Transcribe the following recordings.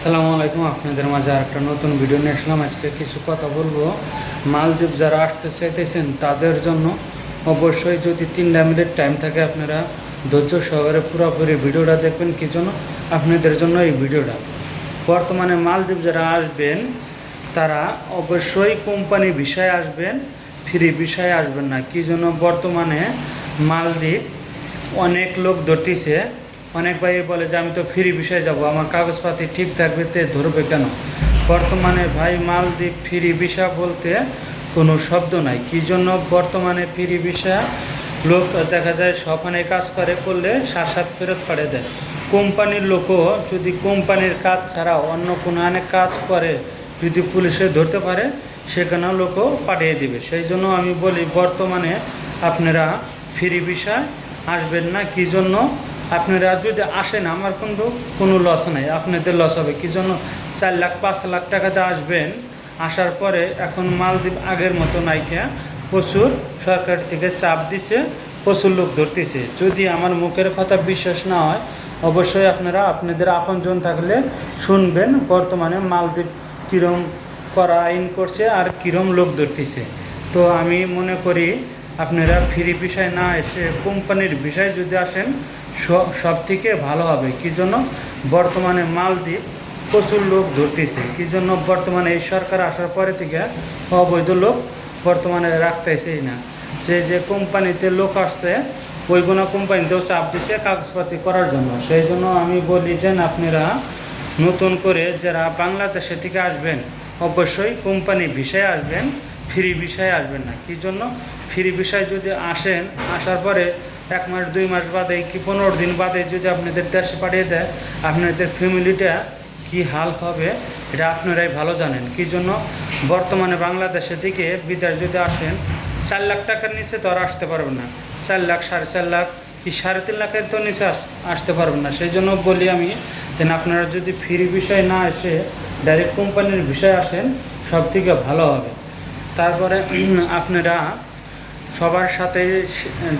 আসসালামু আলাইকুম, আপনাদের মাঝে আর একটা নতুন ভিডিও নিয়ে আসলাম। আজকে কিছু কথা বলব। মালদ্বীপ যারা আসতে চাইতেছেন, তাদের জন্য অবশ্যই যদি তিনটা মিনিট টাইম থাকে, আপনারা ধৈর্য সহকারে পুরোপুরি ভিডিওটা দেখবেন। কি জন্য? আপনাদের জন্য এই ভিডিওটা। বর্তমানে মালদ্বীপ যারা আসবেন, তারা অবশ্যই কোম্পানি বিষয়ে আসবেন ফ্রি বিষয়ে আসবেন না। কি জন্য? বর্তমানে মালদ্বীপ অনেক লোক ধরতেছে অনেক ভাই বলে যে, আমি তো ফ্রি বিষয়ে যাব। আমার কাগজপাতি ঠিক থাকবে, তে ধরবে কেন? বর্তমানে ভাই মালদ্বীপ ফ্রি ভিসা বলতে কোনো শব্দ নাই। কি জন্য বর্তমানে ফ্রি ভিসা লোক, দেখা যায় সফানে কাজ করে, করলে সাত সাত ফেরত পাঠিয়ে দেয়। কোম্পানির লোকও যদি কোম্পানির কাজ ছাড়া অন্য কোনো অনেক কাজ করে, যদি পুলিশে ধরতে পারে সেখানে লোকও পাঠিয়ে দিবে। সেই জন্য আমি বলি, বর্তমানে আপনারা ফ্রি ভিসা আসবেন না। কি জন্য? আপনারা যদি আসেন, আমার কিন্তু কোনো লস নাই। আপনাদের লস হবে। কি জন্য? চার লাখ, পাঁচ লাখ টাকাতে আসবেন। আসার পরে এখন মালদ্বীপ আগের মতো নাইকা প্রচুর সরকার থেকে চাপ দিছে, প্রচুর লোক ধরতেছে। যদি আমার মুখের কথা বিশ্বাস না হয়, অবশ্যই আপনারা আপনাদের আপনজন থাকলে শুনবেন বর্তমানে মালদ্বীপ কীরম করা আইন করছে আর কীরম লোক ধরতেছে। তো আমি মনে করি, আপনারা ফ্রি বিষয় না এসে কোম্পানির বিষয় যদি আসেন সব থেকে ভালো হবে। কি জন্য? বর্তমানে মালদ্বীপ প্রচুর লোক ধরতেছে। কি জন্য? বর্তমানে এই সরকার আসার পরে থেকে অবৈধ লোক বর্তমানে রাখতেছেই না। যে যে কোম্পানিতে লোক আসছে ওই কোনো কোম্পানিতেও চাপ দিচ্ছে কাগজপাতি করার জন্য। সেই জন্য আমি বলি যে আপনারা নতুন করে যারা বাংলাদেশে থেকে আসবেন, অবশ্যই কোম্পানি বিষয়ে আসবেন, ফ্রি বিষয়ে আসবেন না। কি জন্য? ফ্রি বিষয় যদি আসেন, আসার পরে এক মাস, দুই মাস বাদে কি পনেরো দিন বাদে যদি আপনাদের দেশে পাঠিয়ে দেয়, আপনাদের ফ্যামিলিটা কি হাল হবে এটা আপনারাই ভালো জানেন। কি জন্য? বর্তমানে বাংলাদেশে থেকে বিদেশ যদি আসেন, চার লাখ টাকার নিচে তো আর আসতে পারবেন না। চার লাখ, সাড়ে চার লাখ, কি সাড়ে তিন লাখের তো নিচে আস- আসতে পারবেন না। সেই জন্য বলি আমি যে আপনারা যদি ফ্রি বিষয় না এসে ডাইরেক্ট কোম্পানির বিষয় আসেন, সব থেকে ভালো হবে। তারপরে আপনারা সবার সাথে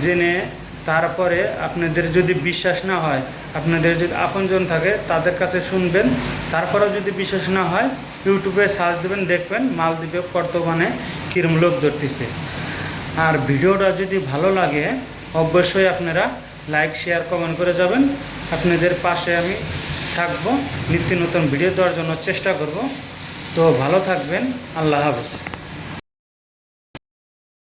জেনে তারপরে আপনাদের যদি বিশ্বাস না হয়, আপনাদের যদি আপনজন থাকে, তাদের কাছে শুনবেন। তারপরেও যদি বিশ্বাস না হয়, ইউটিউবে সার্চ দেবেন, দেখবেন মালদ্বীপে বর্তমানে কিরম লোক ধরতেছে। আর ভিডিওটা যদি ভালো লাগে, অবশ্যই আপনারা লাইক, শেয়ার, কমেন্ট করে যাবেন। আপনাদের পাশে আমি থাকব। নিত্য নতুন ভিডিও দেওয়ার জন্য চেষ্টা করব। তো ভালো থাকবেন। আল্লাহ হাফেজ।